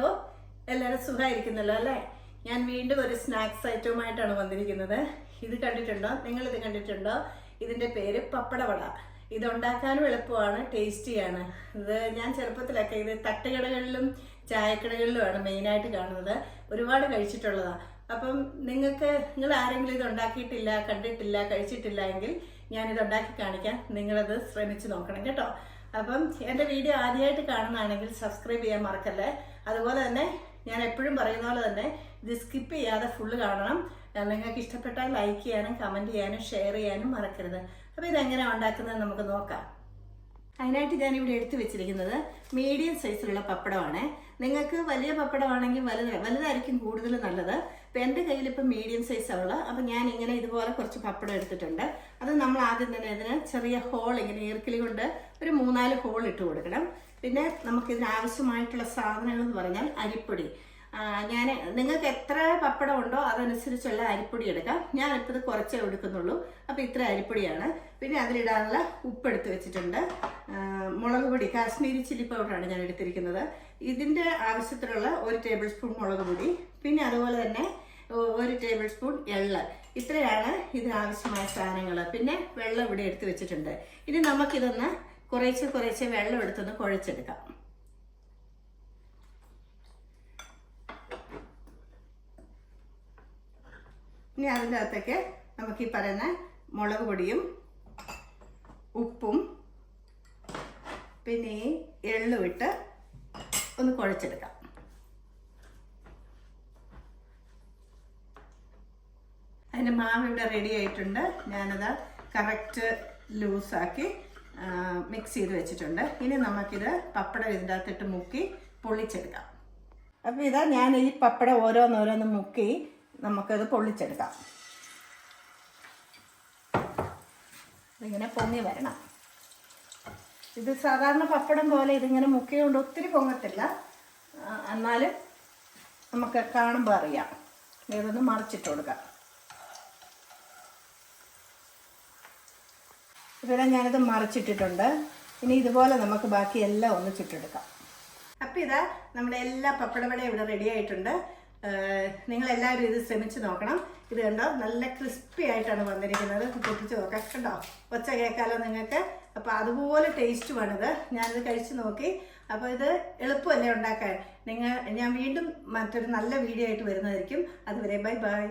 Hello എല്ലാവരും സുഖമായിരിക്കുന്നല്ലോ അല്ലേ? ഞാൻ വീണ്ടും ഒരു സ്നാക്സ് ഐറ്റവുമായിട്ടാണ് വന്നിരിക്കുന്നത്. ഇത് കണ്ടിട്ടുണ്ടോ? നിങ്ങൾ ഇത് കണ്ടിട്ടുണ്ടോ? ഇതിന്റെ പേര് പപ്പടവട. ഇത് ഉണ്ടാക്കാനും എളുപ്പമാണ് ടേസ്റ്റിയാണ്. ഇത് ഞാൻ ചെറുപ്പത്തിലൊക്കെ ഇത് തട്ടുകടകളിലും ചായക്കടകളിലുമാണ് മെയിനായിട്ട് കാണുന്നത്. ഒരുപാട് കഴിച്ചിട്ടുള്ളതാണ് അപ്പം നിങ്ങൾക്ക് നിങ്ങൾ ആരെങ്കിലും ഇത് ഉണ്ടാക്കിയിട്ടില്ല കണ്ടിട്ടില്ല കഴിച്ചിട്ടില്ല എങ്കിൽ ഞാനിത് ഉണ്ടാക്കി കാണിക്കാം. നിങ്ങളത് ശ്രമിച്ചു നോക്കണം കേട്ടോ. അപ്പം എന്റെ വീഡിയോ ആദ്യമായിട്ട് കാണുന്നതാണെങ്കിൽ സബ്സ്ക്രൈബ് ചെയ്യാൻ മറക്കല്ലേ? അതുപോലെ തന്നെ ഞാൻ എപ്പോഴും പറയുന്ന പോലെ തന്നെ ഇത് സ്കിപ്പ് ചെയ്യാതെ ഫുള്ള് കാണണം. നിങ്ങൾക്ക് ഇഷ്ടപ്പെട്ടാൽ ലൈക്ക് ചെയ്യാനും കമന്റ് ചെയ്യാനും ഷെയർ ചെയ്യാനും മറക്കരുത്. അപ്പോൾ ഇതെങ്ങനെയാണ് ഉണ്ടാക്കുന്നത് നമുക്ക് നോക്കാം. അതിനായിട്ട് ഞാൻ ഇവിടെ എടുത്തു വെച്ചിരിക്കുന്നത് മീഡിയം സൈസിലുള്ള പപ്പടമാണ്. നിങ്ങൾക്ക് വലിയ പപ്പടമാണെങ്കിൽ വലുത് വലുതായിരിക്കും കൂടുതൽ നല്ലത്. അപ്പം എന്റെ കയ്യിൽ മീഡിയം സൈസാണ് അപ്പോൾ അപ്പം ഞാൻ ഇങ്ങനെ ഇതുപോലെ കുറച്ച് പപ്പടം എടുത്തിട്ടുണ്ട്. അത് നമ്മൾ ആദ്യം തന്നെ ഇതിന് ചെറിയ ഹോൾ ഇങ്ങനെ ഈർക്കിലി കൊണ്ട് ഒരു മൂന്നാൽ ഹോൾ ഇട്ട് കൊടുക്കണം. പിന്നെ നമുക്കിതിന് ആവശ്യമായിട്ടുള്ള സാധനങ്ങൾ എന്ന് പറഞ്ഞാൽ അരിപ്പൊടി. ഞാൻ നിങ്ങൾക്ക് എത്ര പപ്പടം ഉണ്ടോ അതനുസരിച്ചുള്ള അരിപ്പൊടി എടുക്കാം. ഞാനിപ്പോൾ ഇത് കുറച്ചേ എടുക്കുന്നുള്ളൂ. അപ്പോൾ ഇത്ര അരിപ്പൊടിയാണ്. പിന്നെ അതിലിടാനുള്ള ഉപ്പ് എടുത്ത് വെച്ചിട്ടുണ്ട് മുളക് പൊടി കാശ്മീരി ചില്ലി പൗഡറാണ് ഞാൻ എടുത്തിരിക്കുന്നത്. ഇതിന്റെ ആവശ്യത്തിലുള്ള ഒരു ടേബിൾ സ്പൂൺ മുളക് പൊടി പിന്നെ അതുപോലെ തന്നെ ഒരു ടേബിൾ സ്പൂൺ എള്ള്. ഇത്രയാണ് ഇതിന് ആവശ്യമായ സാധനങ്ങൾ പിന്നെ വെള്ളം ഇവിടെ എടുത്ത് വെച്ചിട്ടുണ്ട്. ഇനി നമുക്കിതൊന്ന് കുറേശ്ശെ കുറേശ്ശെ വെള്ളം എടുത്തൊന്ന് കുഴച്ചെടുക്കാം. ഇനി അതിന്റെ അകത്തേക്ക് നമുക്ക് ഈ പറയുന്ന മുളക് പൊടിയും ഉപ്പും പിന്നെ ഈ എള്ളും ഇട്ട് ഒന്ന് കുഴച്ചെടുക്കാം. അതിന്റെ മാവ് ഇവിടെ റെഡി ആയിട്ടുണ്ട്. ഞാനത് കറക്റ്റ് ലൂസാക്കി മിക്സ് ചെയ്ത് വെച്ചിട്ടുണ്ട്. ഇനി നമുക്കിത് പപ്പടം ഇതിന്റെ അകത്തിട്ട് മുക്കി പൊള്ളിച്ചെടുക്കാം. അപ്പോൾ ഇതാ ഞാൻ ഈ പപ്പടം ഓരോന്നോരോന്ന് മുക്കി നമുക്കത് പൊള്ളിച്ചെടുക്കാം. ഇങ്ങനെ പൊങ്ങി വരണം. ഇത് സാധാരണ പപ്പടം പോലെ ഇതിങ്ങനെ മുക്കിയുകൊണ്ട് ഒത്തിരി പൊങ്ങത്തില്ല. എന്നാലും നമുക്ക് കാണുമ്പോൾ അറിയാം. ഇതൊന്ന് മറിച്ചിട്ട് കൊടുക്കാം. ഇവിടെ ഞാനിത് മറിച്ചിട്ടിട്ടുണ്ട്. ഇനി ഇതുപോലെ നമുക്ക് ബാക്കി എല്ലാം ഒന്ന് ചുട്ടെടുക്കാം അപ്പം ഇതാ നമ്മുടെ എല്ലാ പപ്പടവടയും ഇവിടെ റെഡി ആയിട്ടുണ്ട്. നിങ്ങൾ എല്ലാവരും ഇത് ശ്രമിച്ച് നോക്കണം. ഇത് കണ്ടോ? നല്ല ക്രിസ്പി ആയിട്ടാണ് വന്നിരിക്കുന്നത്. പൊട്ടിച്ച് നോക്കാം. കണ്ടോ? ഒച്ച കേൾക്കാലോ നിങ്ങൾക്ക്. അപ്പോൾ അതുപോലെ ടേസ്റ്റ് ടേസ്റ്റുമാണിത് ഞാനിത് കഴിച്ച് നോക്കി. അപ്പോൾ ഇത് എളുപ്പമല്ലേ ഉണ്ടാക്കാൻ? നിങ്ങൾ ഞാൻ വീണ്ടും മറ്റൊരു നല്ല വീഡിയോ ആയിട്ട് വരുന്നതായിരിക്കും. അതുവരെ ബൈ ബൈ.